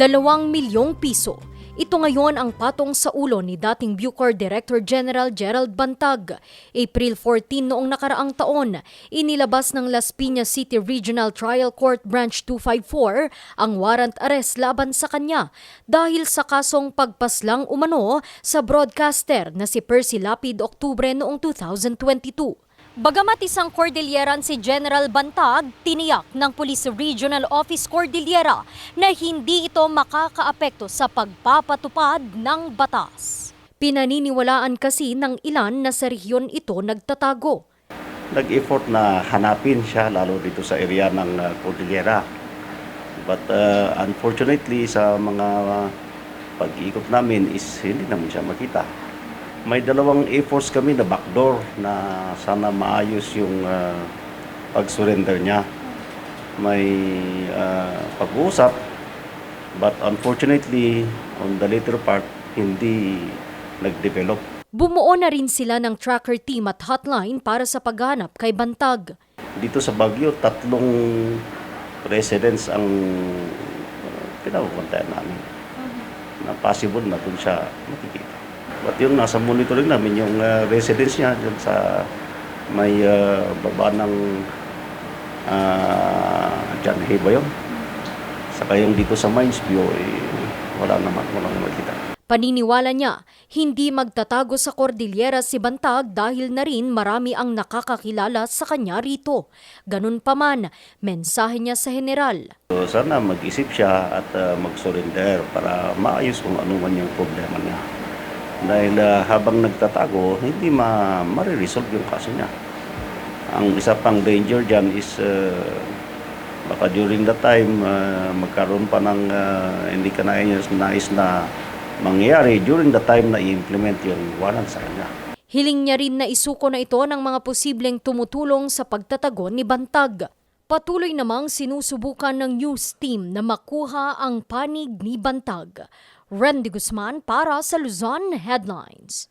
Dalawang milyong piso. Ito ngayon ang patong sa ulo ni dating Bucor Director General Gerald Bantag. April 14 noong nakaraang taon, inilabas ng Las Piñas City Regional Trial Court Branch 254 ang warrant arrest laban sa kanya dahil sa kasong pagpaslang umano sa broadcaster na si Percy Lapid Oktubre noong 2022. Bagamat isang Cordilleran si General Bantag, tiniyak ng Police Regional Office Cordillera na hindi ito makakaapekto sa pagpapatupad ng batas. Pinaniniwalaan kasi ng ilan na sa rehiyon ito nagtatago. nag-effort na hanapin siya lalo dito sa area ng uh, Cordillera. But uh, unfortunately sa mga uh, pag-iikot namin is hindi naman siya makita. May dalawang efforts kami na backdoor na sana maayos yung uh, pag-surrender niya. May uh, pag-uusap but unfortunately on the later part hindi nag-develop. Bumuo na rin sila ng tracker team at hotline para sa paghanap kay Bantag. Dito sa Baguio, tatlong residents ang uh, pinapupuntahan namin na possible na doon siya makikita. But yung nasa monitoring namin, yung uh, residence niya dyan sa may uh, baba ng uh, John Hay ba yun? Saka yung dito sa Mines View, eh, wala naman, walang makita. Paniniwala niya, hindi magtatago sa Cordillera si Bantag dahil na rin marami ang nakakakilala sa kanya rito. Ganun pa man, mensahe niya sa general. So, sana mag-isip siya at uh, mag-surrender para maayos kung ano man yung problema niya. Dahil uh, habang nagtatago, hindi ma mariresolve yung kaso niya. Ang isa pang danger dyan is uh, baka during that time uh, magkaroon pa ng uh, hindi ka nais, nais na mangyayari during the time na i-implement yung warrant sa kanya. Hiling niya rin na isuko na ito ng mga posibleng tumutulong sa pagtatago ni Bantag. Patuloy namang sinusubukan ng news team na makuha ang panig ni Bantag. Randy Guzman para sa Luzon Headlines.